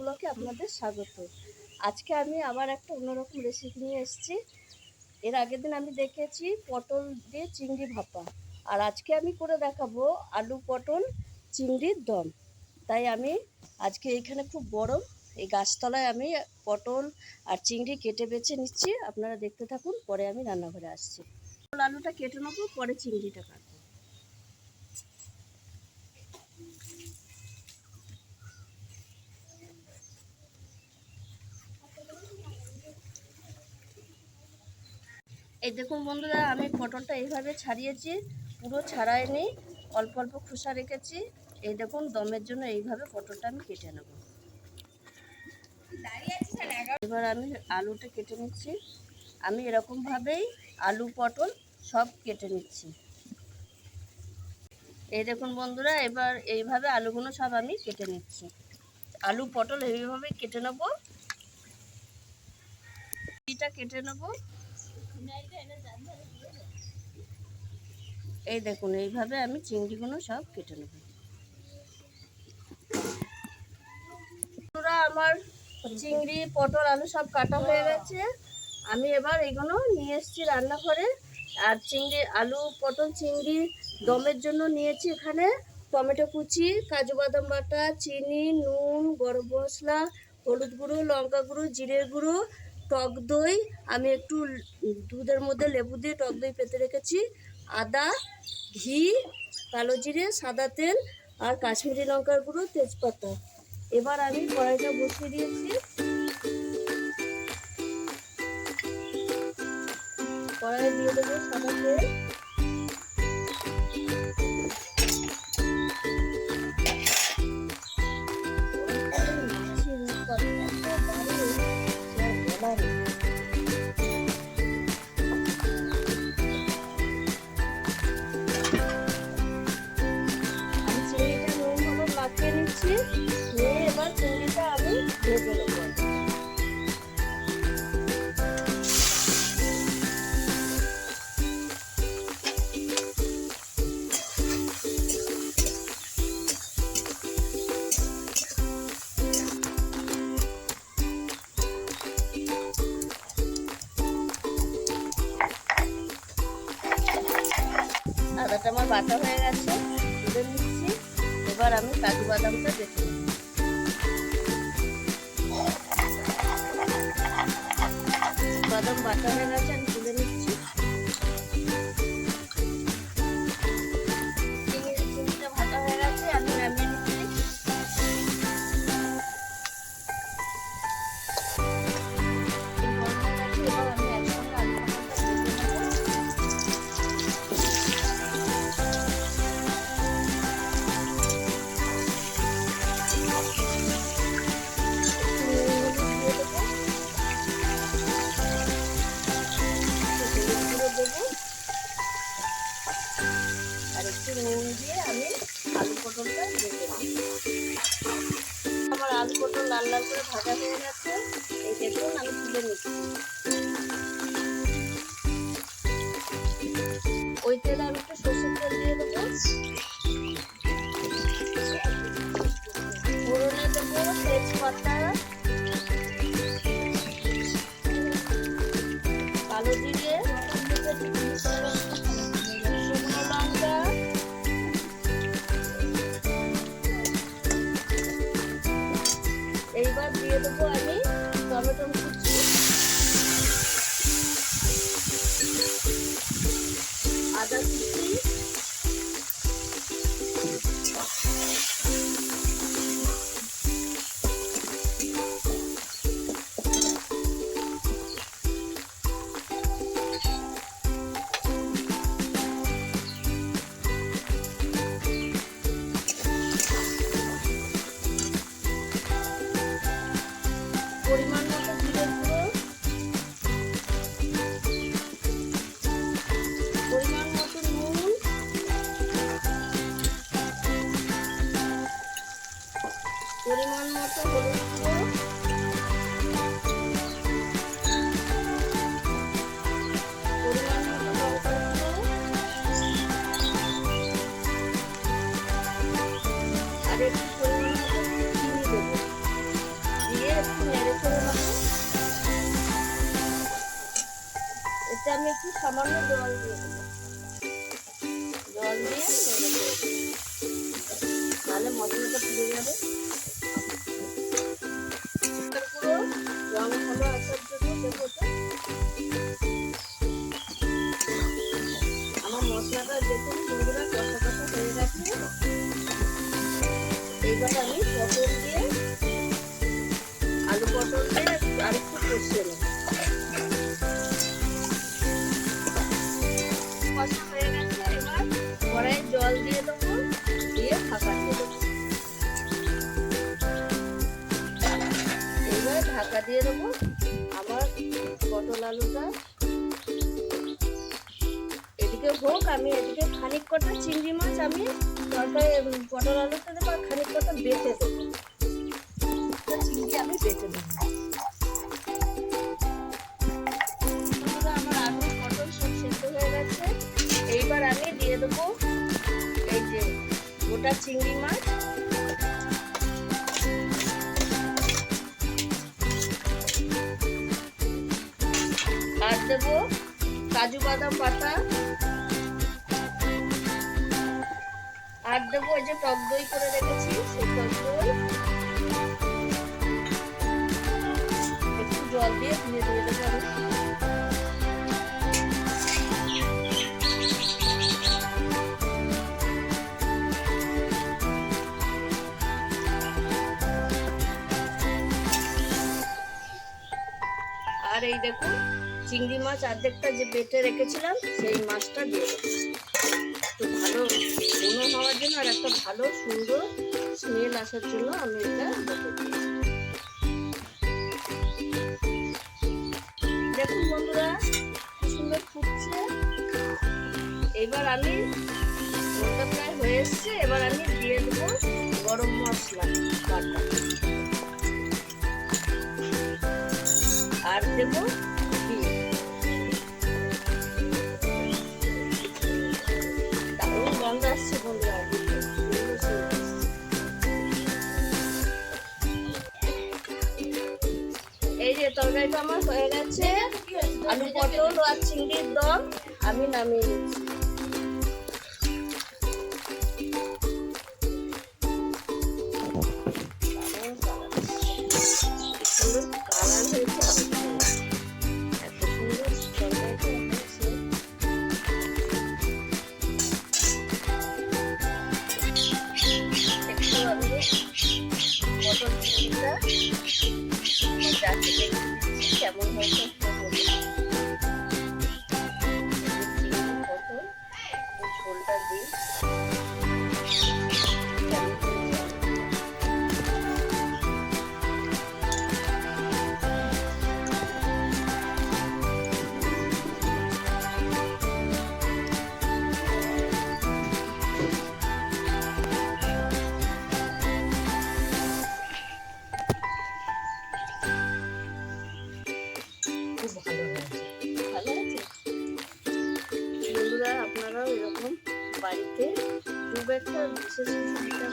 ব্লকে আপনাদের স্বাগত। আজকে আমি আবার একটা অন্যরকম রেসিপি নিয়ে এসেছি। এর আগের দিন আমি দেখেছি পটল দিয়ে চিংড়ি ভাপা। আর আজকে আমি করে দেখাবো আলু পটল, চিংড়ির দম। তাই আমি আজকে এইখানে খুব গরম, এই গাছতলায় আমি পটল আর চিংড়ি কেটে বেছে নিচ্ছি। আপনারা দেখতে থাকুন, পরে আমি রান্নাঘরে আসছি। আলুটা কেটে নেব, পরে চিংড়িটা কাটবো। এই দেখুন বন্ধুরা, আমি পটলটা এইভাবে ছাড়িয়েছি, পুরো ছাড়াইনি, অল্প অল্প খোসা রেখেছি। এই দেখুন, দমের জন্য এইভাবে পটলটা আমি কেটে নেব। এবার আমি আলুটা কেটে নিচ্ছি। আমি এরকমভাবেই আলু, পটল সব কেটে নিচ্ছি। এই দেখুন বন্ধুরা, এবার এইভাবে আলুগুলো সব আমি কেটে নিচ্ছি। আলু, পটল এইভাবে কেটে নেব। কেটে নেব। এই দেখুন, এইভাবে আমি চিংড়িগুলো সব কেটে নেব। আমার চিংড়ি, পটল, আলু সব কাটা হয়ে গেছে। আমি এবার এগুলো নিয়ে এসেছি রান্নাঘরে। আর চিংড়ি, আলু, পটল, চিংড়ি দমের জন্য নিয়েছি এখানে। টমেটো কুচি, কাজু বাদাম বাটা, চিনি, নুন, গরম মশলা, হলুদ গুঁড়ো, লঙ্কা গুঁড়ো, জিরের গুঁড়ো টক দই, আমি একটু দুধের মধ্যে লেবু দিয়ে টক দই পেতে রেখেছি। আদা, ঘি, কালো জিরে, সাদা তেল আর কাশ্মীরি লঙ্কার গুঁড়ো, তেজপাতা। এবার আমি কড়াইটা বসিয়ে দিয়েছি। কড়াই দিয়ে দেবো সাদা তেল। আমার বাটা হয়ে গেছে, তুলে নিচ্ছি। এবার আমি কাজু বাদামটা বেছে বাদাম বাটা হয়ে গেছে ওই তেলে আমি একটু সর্ষের তেল দিয়ে দেবো। পরিমাণ মতো হলুদ গুঁড়ো। পরিমাণ মতো লঙ্কা গুঁড়ো। আর একটু পরিমাণ মতো চিনি দেবো। দিয়ে একটু নেড়ে করে নেব এতে আমি একটু সামান্য জল দিয়ে দেবো জল দিয়ে নেড়ে দেবো। তাহলে মশলাটা পুড়ে যাবে। দিয়ে দেবো আমার পটল আলুটা। এদিকে হোক, আমি এদিকে খানিক কটা চিংড়ি মাছ আমি তরকারি পটল আলুতে দেবো আর খানিক কটা বেটে দেবো। চিংড়ি আমি বেটে দেবো। আমার আলু পটল হয়ে গেছে। এইবার আমি দিয়ে দেবো এই যে গোটা চিংড়ি মাছ। দেবো। কাজু বাদাম বাটা আর দেবো ওই যে টক দই করে রেখেছি, সেই টক দই। একটু জল দিয়ে ধুয়ে দিয়ে দেবো আর এই দেখুন চিংড়ি মাছ অর্ধেকটা যে বেটে রেখেছিলাম, সেই মাছটা দিয়ে একটু ভালো মনে হওয়ার জন্য আর একটা ভালো সুন্দর স্মেল আসার জন্য আমি এটা দেখুন বন্ধুরা সুন্দর ফুটছে। এবার আমি ওটা প্রায় হয়ে এসছে, এবার আমি দিয়ে দেবো গরম মশলা বাটা। আর দেবো আমার হয়ে গেছে। আলু পটল আর চিংড়ির দম আমি নামিয়ে নিচ্ছি। 特别是新出的